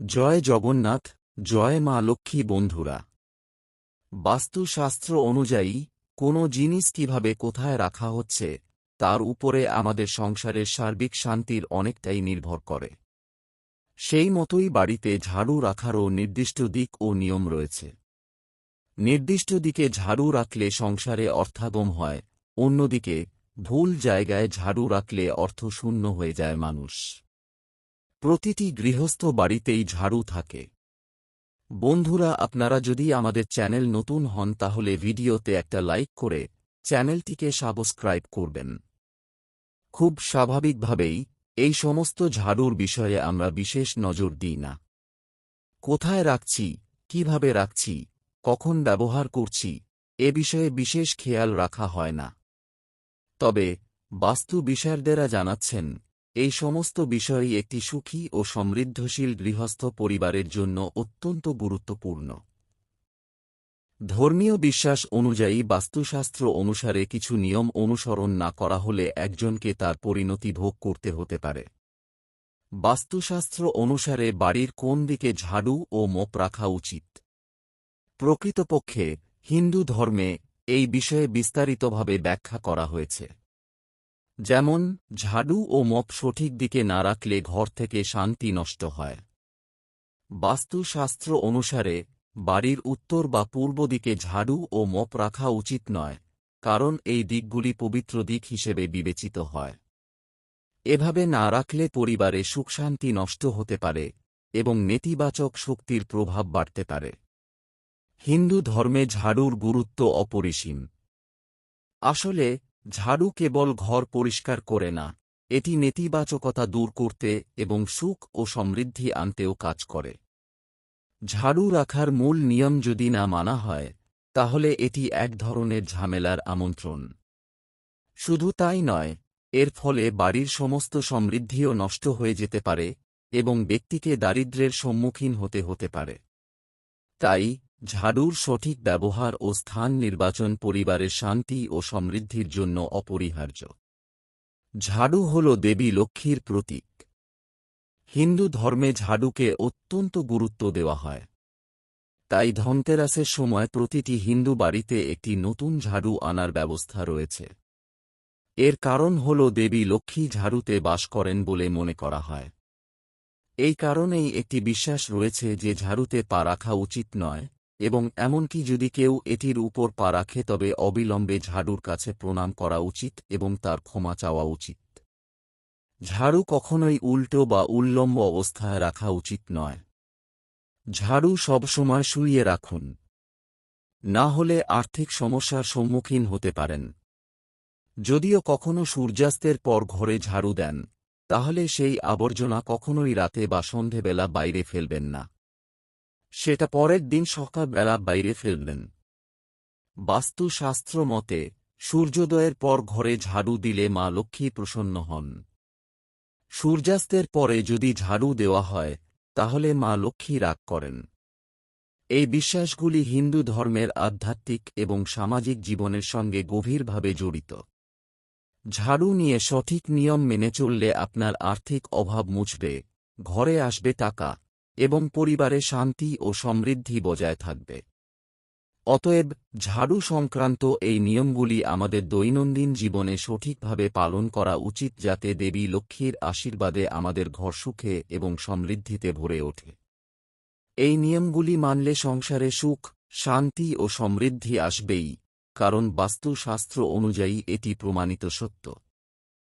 জয় জগন্নাথ, জয় মা লক্ষ্মী বন্ধুরা। বাস্তুশাস্ত্র অনুযায়ী, কোনো জিনিস কীভাবে কোথায় রাখা হচ্ছে, তার উপরে আমাদের সংসারের সার্বিক শান্তির অনেকটাই নির্ভর করে। সেই মতোই বাড়িতে ঝাড়ু রাখারও নির্দিষ্ট দিক ও নিয়ম রয়েছে। নির্দিষ্ট দিকে ঝাড়ু রাখলে সংসারে অর্থাগম হয়, অন্যদিকে ভুল জায়গায় ঝাড়ু রাখলে অর্থ শূন্য হয়ে যায় মানুষ। প্রতিটি গৃহস্থ বাড়িতেই ঝাড়ু থাকে। বন্ধুরা, আপনারা যদি আমাদের চ্যানেল নতুন হন, তাহলে ভিডিওতে একটা লাইক করে চ্যানেলটিকে সাবস্ক্রাইব করবেন। খুব স্বাভাবিকভাবেই এই সমস্ত ঝাড়ুর বিষয়ে আমরা বিশেষ নজর দিই না। কোথায় রাখছি, কীভাবে রাখছি, কখন ব্যবহার করছি, এ বিষয়ে বিশেষ খেয়াল রাখা হয় না। তবে বাস্তু বিষয়দেরা জানাচ্ছেন এই সমস্ত বিষয়ই একটি সুখী ও সমৃদ্ধশীল গৃহস্থ পরিবারের জন্য অত্যন্ত গুরুত্বপূর্ণ। ধর্মীয় বিশ্বাস অনুযায়ী বাস্তুশাস্ত্র অনুসারে কিছু নিয়ম অনুসরণ না করা হলে একজনকে তার পরিণতি ভোগ করতে হতে পারে। বাস্তুশাস্ত্র অনুসারে বাড়ির কোন দিকে ঝাড়ু ও মোপ রাখা উচিত? প্রকৃতপক্ষে হিন্দু ধর্মে এই বিষয়ে বিস্তারিতভাবে ব্যাখ্যা করা হয়েছে। যেমন, ঝাড়ু ও মপ সঠিক দিকে না রাখলে ঘর থেকে শান্তি নষ্ট হয়। বাস্তুশাস্ত্র অনুসারে, বাড়ির উত্তর বা পূর্ব দিকে ঝাড়ু ও মপ রাখা উচিত নয়, কারণ এই দিকগুলি পবিত্র দিক হিসেবে বিবেচিত হয়। এভাবে না রাখলে পরিবারে সুখশান্তি নষ্ট হতে পারে এবং নেতিবাচক শক্তির প্রভাব বাড়তে পারে। হিন্দু ধর্মে ঝাড়ুর গুরুত্ব অপরিসীম। আসলে ঝাড়ু কেবল ঘর পরিষ্কার করে না, এটি নেতিবাচকতা দূর করতে এবং সুখ ও সমৃদ্ধি আনতেও কাজ করে। ঝাড়ু রাখার মূল নিয়ম যদি না মানা হয়, তাহলে এটি এক ধরনের ঝামেলার আমন্ত্রণ। শুধু তাই নয়, এর ফলে বাড়ির সমস্ত সমৃদ্ধিও নষ্ট হয়ে যেতে পারে এবং ব্যক্তিকে দারিদ্র্যের সম্মুখীন হতে হতে পারে। তাই ঝাড়ুর সঠিক ব্যবহার ও স্থান নির্বাচন পরিবারের শান্তি ও সমৃদ্ধির জন্য অপরিহার্য। ঝাড়ু হল দেবী লক্ষ্মীর প্রতীক। হিন্দু ধর্মে ঝাড়ুকে অত্যন্ত গুরুত্ব দেওয়া হয়। তাই ধনতেরাসের সময় প্রতিটি হিন্দু বাড়িতে একটি নতুন ঝাড়ু আনার ব্যবস্থা রয়েছে। এর কারণ হল দেবী লক্ষ্মী ঝাড়ুতে বাস করেন বলে মনে করা হয়। এই কারণেই একটি বিশ্বাস রয়েছে যে ঝাড়ুতে পা রাখা উচিত নয় এবং এমনকি যদি কেউ এটির উপর পা রাখে তবে অবিলম্বে ঝাড়ুর কাছে প্রণাম করা উচিত এবং তার ক্ষমা চাওয়া উচিত। ঝাড়ু কখনোই উল্টো বা উল্লম্ব অবস্থায় রাখা উচিত নয়। ঝাড়ু সবসময় শুইয়ে রাখুন। না হলে আর্থিক সমস্যার সম্মুখীন হতে পারেন। যদিও কখনো সূর্যাস্তের পর ঘরে ঝাড়ু দেন, তাহলে সেই আবর্জনা কখনোই রাতে বা সন্ধেবেলা বাইরে ফেলবেন না। সেটা পরের দিন সকালবেলা বাইরে ফেলবেন। বাস্তুশাস্ত্র মতে, সূর্যোদয়ের পর ঘরে ঝাড়ু দিলে মা লক্ষ্মী প্রসন্ন হন। সূর্যাস্তের পরে যদি ঝাড়ু দেওয়া হয়, তাহলে মা লক্ষ্মী রাগ করেন। এই বিশ্বাসগুলি হিন্দু ধর্মের আধ্যাত্মিক এবং সামাজিক জীবনের সঙ্গে গভীরভাবে জড়িত। ঝাড়ু নিয়ে সঠিক নিয়ম মেনে চললে আপনার আর্থিক অভাব মুছবে, ঘরে আসবে টাকা এবং পরিবারে শান্তি ও সমৃদ্ধি বজায় থাকবে। অতএব, ঝাড়ু সংক্রান্ত এই নিয়মগুলি আমাদের দৈনন্দিন জীবনে সঠিকভাবে পালন করা উচিত যাতে দেবী লক্ষ্মীর আশীর্বাদে আমাদের ঘর সুখে এবং সমৃদ্ধিতে ভরে ওঠে। এই নিয়মগুলি মানলে সংসারে সুখ, শান্তি ও সমৃদ্ধি আসবেই, কারণ বাস্তুশাস্ত্র অনুযায়ী এটি প্রমাণিত সত্য।